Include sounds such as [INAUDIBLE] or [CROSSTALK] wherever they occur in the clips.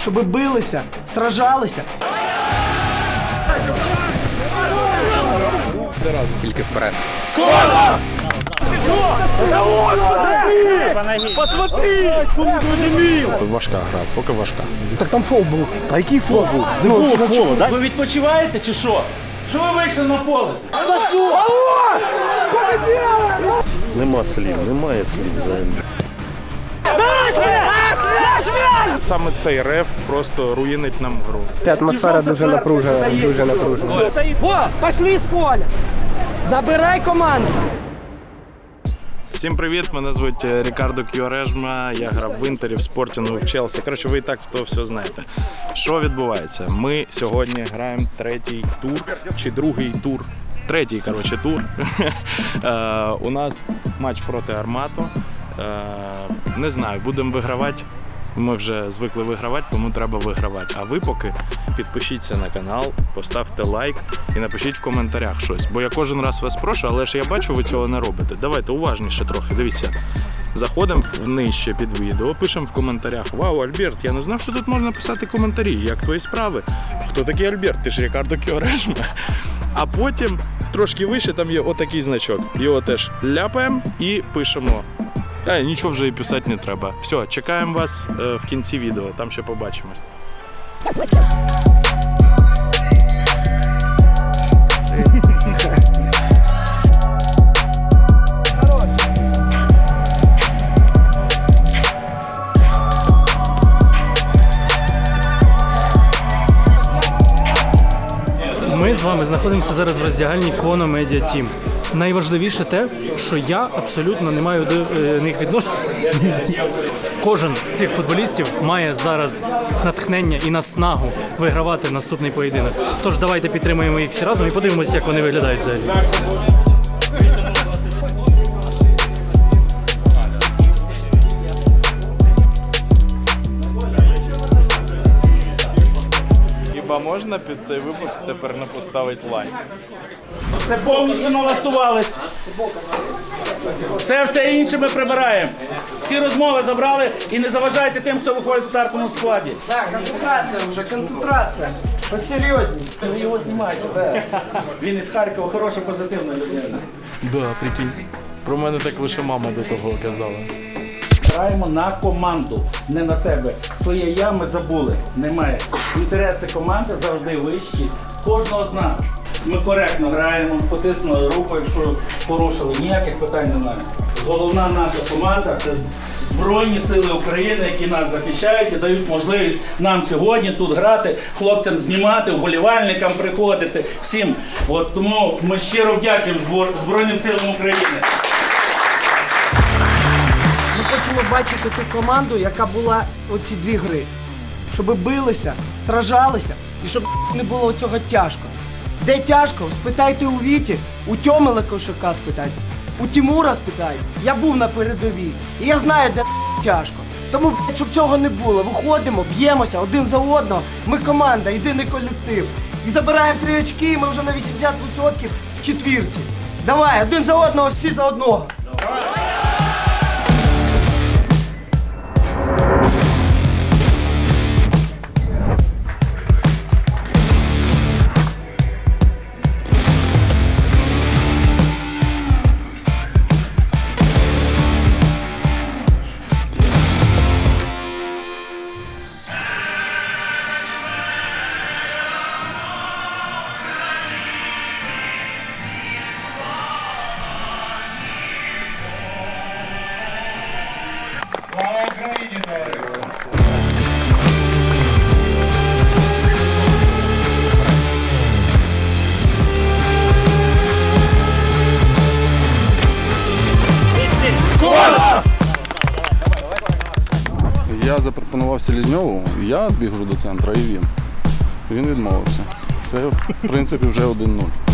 щоб билися, сражалися. Тільки вперед. Важка гра, поки важка. Так там фол був. Та який фол був? Ви відпочиваєте чи що? Що ви вийшли на поле? Нема слів, немає слів взагалі. Саме цей реф просто руїнить нам гру. Атмосфера дуже напружена, дуже напружена. О, пішли з поля! Забирай команду! Всім привіт! Мене звуть е, Рікардо Кьорежма. Я грав в Інтері, в Спортінгу, в Челсі. Коротше, ви і так то все знаєте. Що відбувається? Ми сьогодні граємо третій тур чи другий тур. Третій, коротше, тур. [LAUGHS] Е, У нас матч проти Армато. Е, Не знаю, будемо вигравати. Ми вже звикли вигравати, тому треба вигравати. А ви поки підпишіться на канал, поставте лайк і напишіть в коментарях щось. Бо я кожен раз вас прошу, але ж я бачу, ви цього не робите. Давайте уважніше трохи. Дивіться. Заходимо нижче під відео, пишемо в коментарях: Вау, Альберт, я не знав, що тут можна писати коментарі. Як твої справи? Хто такий Альберт? Ти ж Рікардо Кіорешма. А потім трошки вище там є отакий значок. Його теж ляпаємо і пишемо Е, нічого вже і писати не треба. Все, чекаємо вас е, в кінці відео, там ще побачимось. З вами знаходимося зараз в роздягальні Kono Media Тім. Найважливіше те, що я абсолютно не маю до е, них відношення. Кожен з цих футболістів має зараз натхнення і наснагу вигравати наступний поєдинок. Тож давайте підтримаємо їх всі разом і подивимося, як вони виглядають взагалі. Можна під цей випуск тепер не поставити лайк? Це повністю налаштувались. Це все інше ми прибираємо. Всі розмови забрали і не заважайте тим, хто виходить в стартовому складі. Так, концентрація вже, концентрація. Посерйозні. Ви його знімаєте, так. Він із Харкова хороша позитивна людина. Да, прикинь. Про мене так лише мама до того казала. Граємо на команду, не на себе. Своє я ми забули. Немає. Інтереси команди завжди вищі. Кожного з нас. Ми коректно граємо, потиснули руку, якщо порушили, ніяких питань немає. Головна наша команда це Збройні сили України, які нас захищають і дають можливість нам сьогодні тут грати, хлопцям знімати, вболівальникам приходити, всім. От тому ми щиро вдякуємо Збройним силам України. Хочемо бачити ту команду, яка була оці дві гри. Щоб билися, сражалися і щоб не було цього тяжко. Де тяжко? Спитайте у Віті, у Тьомила Кошака спитайте, у Тімура спитайте. Я був на передовій. І я знаю, де тяжко. Тому, щоб цього не було, виходимо, б'ємося один за одного. Ми команда, єдиний колектив. І забираємо три очки, і ми вже на 80% в четвірці. Давай, один за одного, всі за одного. Я запропонував Селізньову, я біжу до центру, і він. Він відмовився. Це, в принципі, вже 1-0.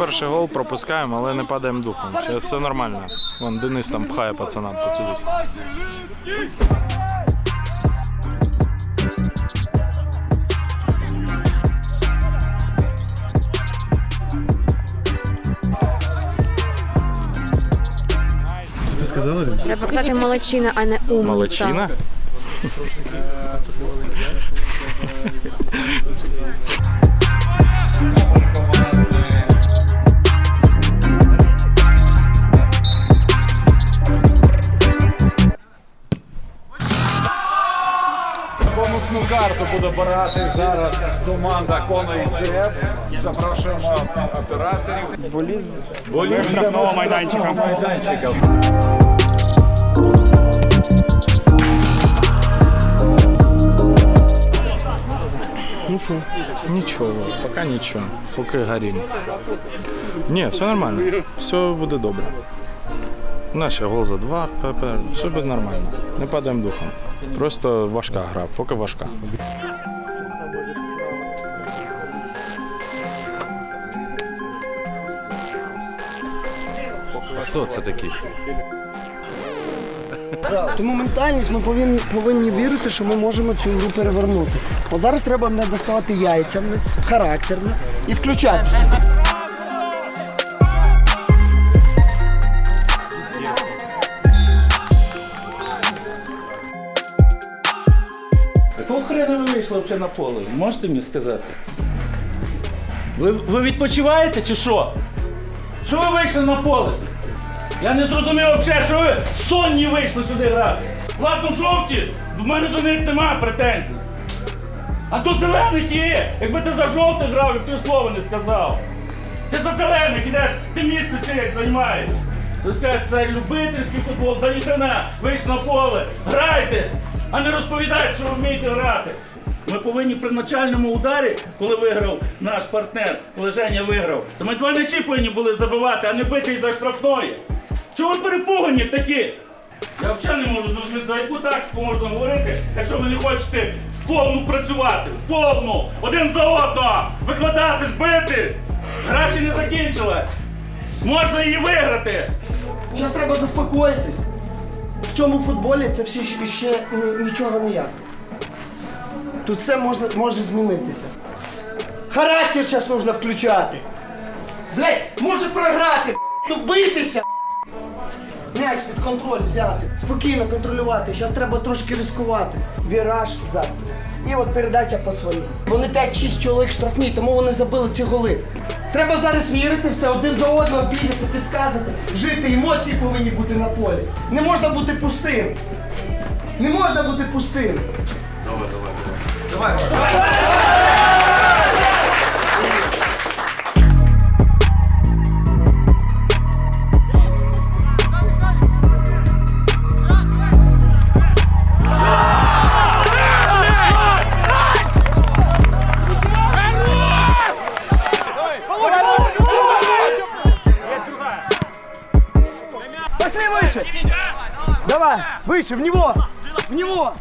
Перший гол, пропускаємо, але не падаємо духом. Ще все нормально. Вон Денис там пхає пацана потулись. Треба казати молодчина, а не умниця. Молодчина. Бонусну карту буде брати зараз команда Коно і ЦФ. Запрошуємо операторів. Боліз. Боліз штрафного майданчика. майданчика. Нічого, поки нічого. Поки горім. Ні, все нормально. Все буде добре. У нас ще гол за два в ПП. Все буде нормально. Не падаємо духом. Просто важка гра, поки важка. Хто це такий? Тому ментальність ми повинні, повинні вірити, що ми можемо цю гру перевернути. От зараз треба не доставати яйцями, характерами і включатися. Якого хрена ви вийшли взагалі на поле? Можете мені сказати? Ви, ви відпочиваєте чи що? Що ви вийшли на поле? Я не зрозумів взагалі, що ви сонні вийшли сюди грати. Ладно, жовті, в мене до них немає претензій. А то зелених є. Якби ти за жовтих грав, я б ти слова не сказав. Ти за зелених ідеш, ти місце чиєсь займаєш. Ви скажете, це любительський футбол, да ніхрена, вийшли на поле, грайте, а не розповідайте, що ви вмієте грати. Ми повинні при начальному ударі, коли виграв наш партнер, коли Женя виграв, то ми два м'ячі повинні були забивати, а не бити із-за штрафної. Чого ви перепугані такі? Я взагалі не можу зрозуміти, за яку тактику можна говорити, якщо ви не хочете в повну працювати, в повну, один за одного, викладати, збити. Гра ще не закінчилась. Можна її виграти. Зараз треба заспокоїтись. Цьому футболі це все ще, ще нічого не ясно. Тут все можна, може змінитися. Характер зараз можна включати. Блять, може програти, ну битися. М'яч під контроль взяти, спокійно контролювати. Зараз треба трошки ризикувати. Віраж, застріл. І от передача по своїй. Вони 5-6 чоловік штрафні, тому вони забили ці голи. Треба зараз вірити в це, один за одного бігати, підказувати, жити, емоції повинні бути на полі. Не можна бути пустим. Не можна бути пустим. Пошли Давай, выше, в него! В него!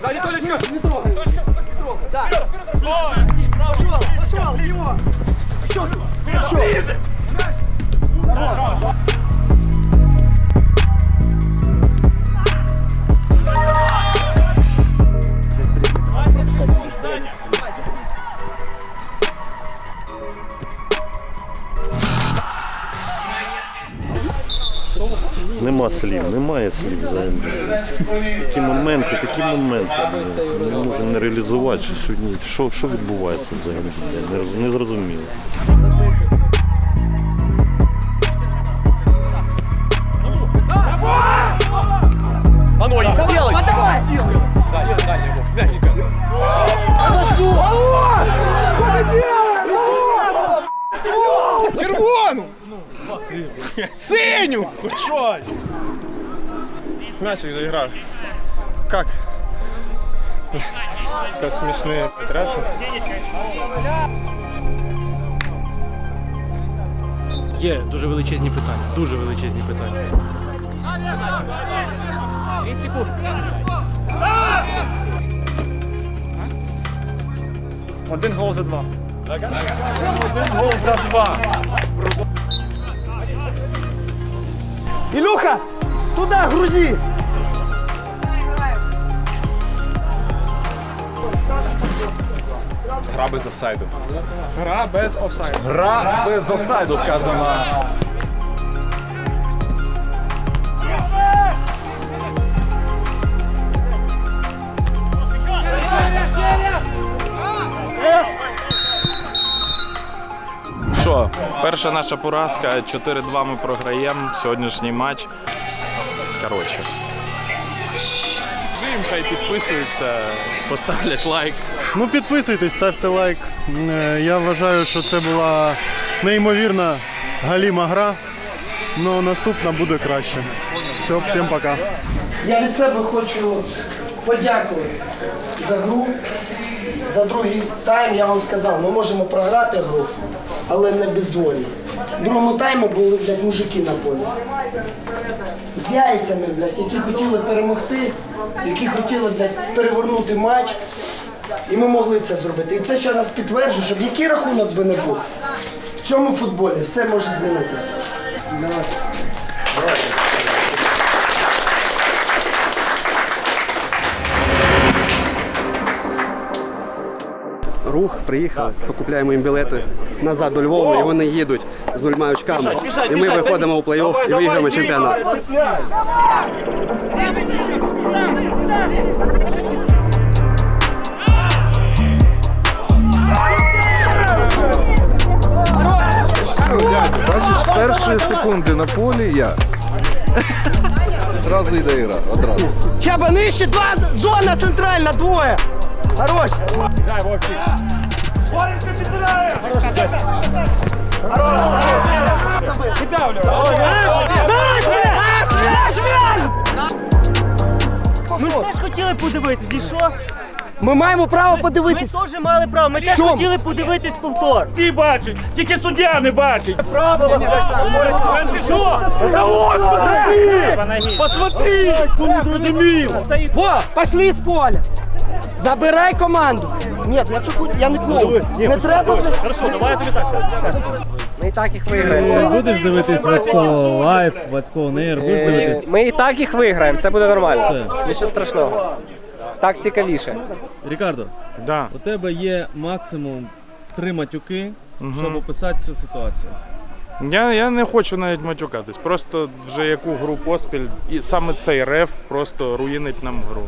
Да, не трогай, не трогай! Да! Пошел, пошел, в него! Еще, еще! Нема слів, немає слів взагалі. Такі моменти, такі моменти. Ми не можемо не реалізувати, що сьогодні. Що, що відбувається взагалі? Я не, роз- не зрозуміло. Мячик же играл. Как? Как смешные тряпки. Є дуже величезні питання. Дуже величезні питання. Один гол за два. Один гол за два. Ілюха, туда грузи! Гра без офсайду. Гра без офсайду. Гра без офсайду сказано. Перша наша поразка, 4-2 ми програємо. Сьогоднішній матч. Коротше. Всім хай підписуються, поставлять лайк. Ну підписуйтесь, ставте лайк. Е, Я вважаю, що це була неймовірна галіма гра. Ну наступна буде краще. Все, всім пока. Я від себе хочу подякувати за гру, за другий тайм. Я вам сказав, ми можемо програти гру, але не без. В другому тайму були блядь, мужики на полі. З яйцями, блядь, які хотіли перемогти, які хотіли блядь, перевернути матч. І ми могли це зробити. І це ще раз підтверджую, щоб який рахунок би не був. В цьому футболі все може змінитися. Рух, приїхали, покупляємо їм білети назад до Львова, і вони їдуть з нульма очками. І ми виходимо у плей-офф і виграємо чемпіонат. Бачиш, з першої секунди на полі я. Зразу йде гра, одразу. Чаба нижче, два, зона центральна, двоє. Хорош. Ми теж хотіли подивитись, і що? Ми маємо право подивитись. Ми теж мали право, ми теж Чому? хотіли подивитись повтор. Ті бачать, тільки суддя не бачить. Ти що? Та от, Посмотри, хто не зрозумів. Во, пошли з поля. Забирай команду. Ні, я цю я не пну. Не треба. Хорошо, давай я тобі так. Ми і так їх виграємо. Будеш дивитись Вацько лайв, Вацько нейр, будеш дивитись? Ми і так їх виграємо, все буде нормально. Нічого страшного. Так цікавіше. Рікардо, Да. у тебе є максимум три матюки, щоб описати цю ситуацію. Я, я не хочу навіть матюкатись. Просто вже яку гру поспіль, і саме цей реф просто руїнить нам гру.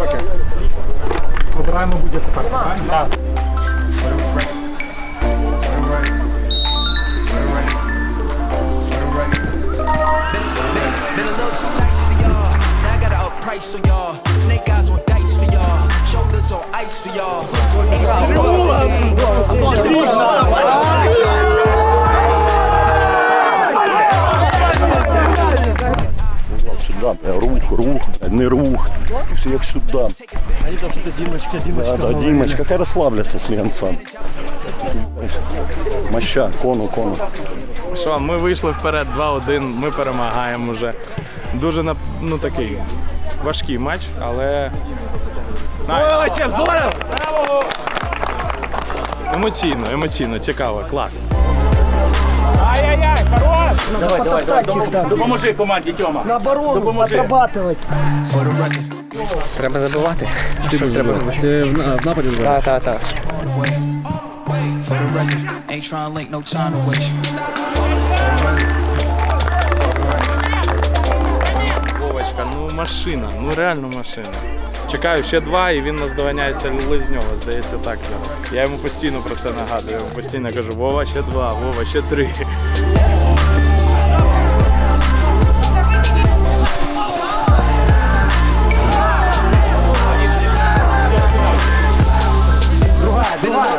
For. For the record, for Всіх сюди. Я що ти Дімочка, Дімочка. Да, да, Димочка, хай розслабляться з лінцем. Моща, кону, кону. Що, ми вийшли вперед 2-1, ми перемагаємо вже. Дуже на- ну, такий важкий матч, але. Емоційно, емоційно, цікаво, клас. Ай-яй-яй, хорош! Давай, давай, давай. Допоможи команді, Тьома. На оборону Треба забивати. Ти в нападі Так, так, так. way. For the record, ain't trying link no time to waste. For the record, for the record. Вовочка, ну машина, ну реально машина. Чекаю ще два, і він наздоганяється Лизньова, здається так зараз. Я йому постійно про це нагадую. Я йому постійно кажу, Вова ще два, Вова ще три.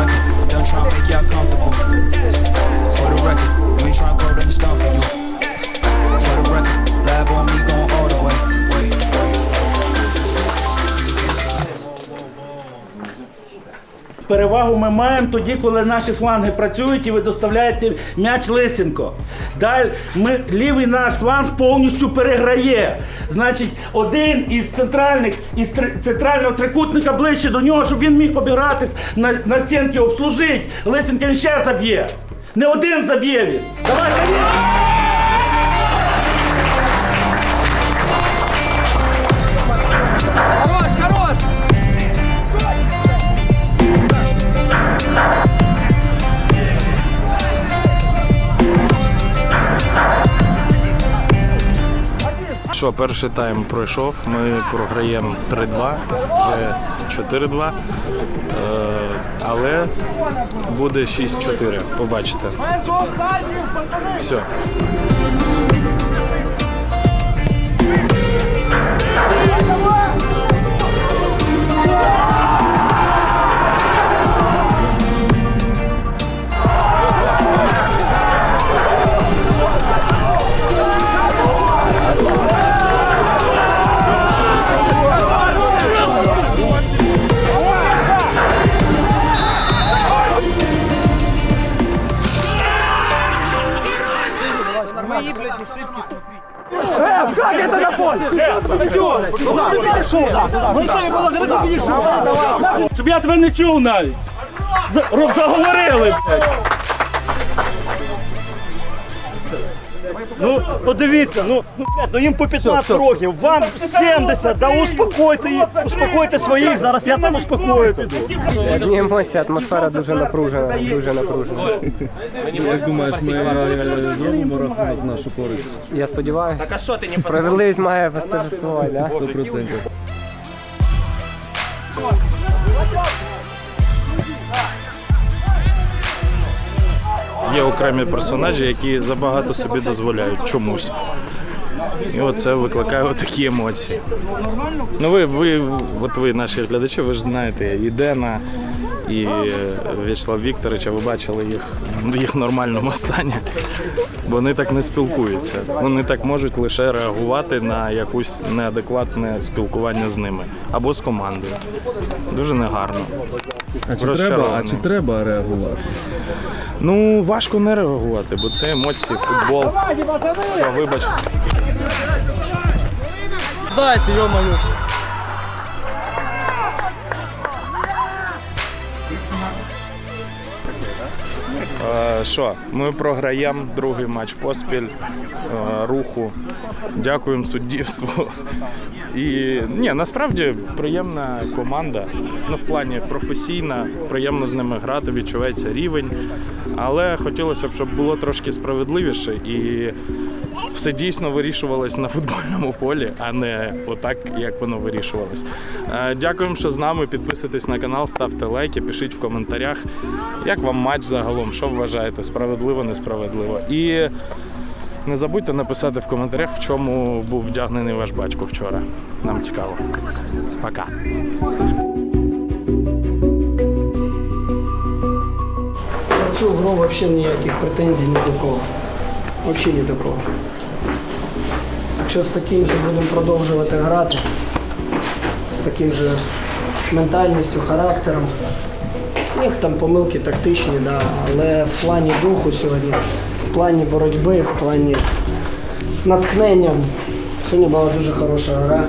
record, done trying to make y'all comfortable. For the record, we ain't trying to grow, down the stone for you. For the record, lab on me going all the way. Wait, wait. Перевагу ми маємо тоді, коли наші фланги працюють і ви доставляєте м'яч Лисенко. Далі ми, лівий наш фланг повністю переграє. Значить, один із центральних із три- центрального трикутника ближче до нього, щоб він міг обігратись на, на стінки, обслужити. Лисенка ще заб'є. Не один заб'є він. Давай, Що, перший тайм пройшов, ми програємо 3-2, вже 4-2. Е, але буде 6-4, побачите. Все. Как не чув навіть. За- Заговорили, блядь. Ну, подивіться, ну, ну, блядь, ну їм по 15 років, вам 70, да успокойте їх, успокойте своїх, зараз я там успокою піду. Одні емоції, атмосфера дуже напружена, дуже напружена. Як думаєш, ми зробимо рахунок в нашу користь? Я сподіваюся. Так а що ти не Справедливість має восторжествувати, да? 100%. Окремі персонажі, які забагато собі дозволяють чомусь. І оце викликає такі емоції. Ну ви, ви, от ви, наші глядачі, ви ж знаєте, і Дена, і е, В'ячеслав Вікторовича, ви бачили їх в їх нормальному стані. Вони так не спілкуються. Вони так можуть лише реагувати на якусь неадекватне спілкування з ними або з командою. Дуже негарно. А чи треба, а чи треба реагувати? Ну, важко не реагувати, бо це емоції, футбол. Вибач. Дайте, йо-моє. Що, ми програємо другий матч поспіль е, руху. Дякуємо суддівству. І ні, насправді приємна команда. Ну, в плані професійна, приємно з ними грати, відчувається рівень. Але хотілося б, щоб було трошки справедливіше і все дійсно вирішувалось на футбольному полі, а не отак, як воно вирішувалось. Е, Дякуємо, що з нами. Підписуйтесь на канал, ставте лайки, пишіть в коментарях, як вам матч загалом, що вважаєте, справедливо, несправедливо. І не забудьте написати в коментарях, в чому був вдягнений ваш батько вчора. Нам цікаво. Пока. На цю гру взагалі ніяких претензій ні до кого. Взагалі ні до кого. Якщо з таким же будемо продовжувати грати, з таким же ментальністю, характером. Ну, там помилки тактичні, да, але в плані духу сьогодні, в плані боротьби, в плані натхнення. Сьогодні була дуже хороша гра.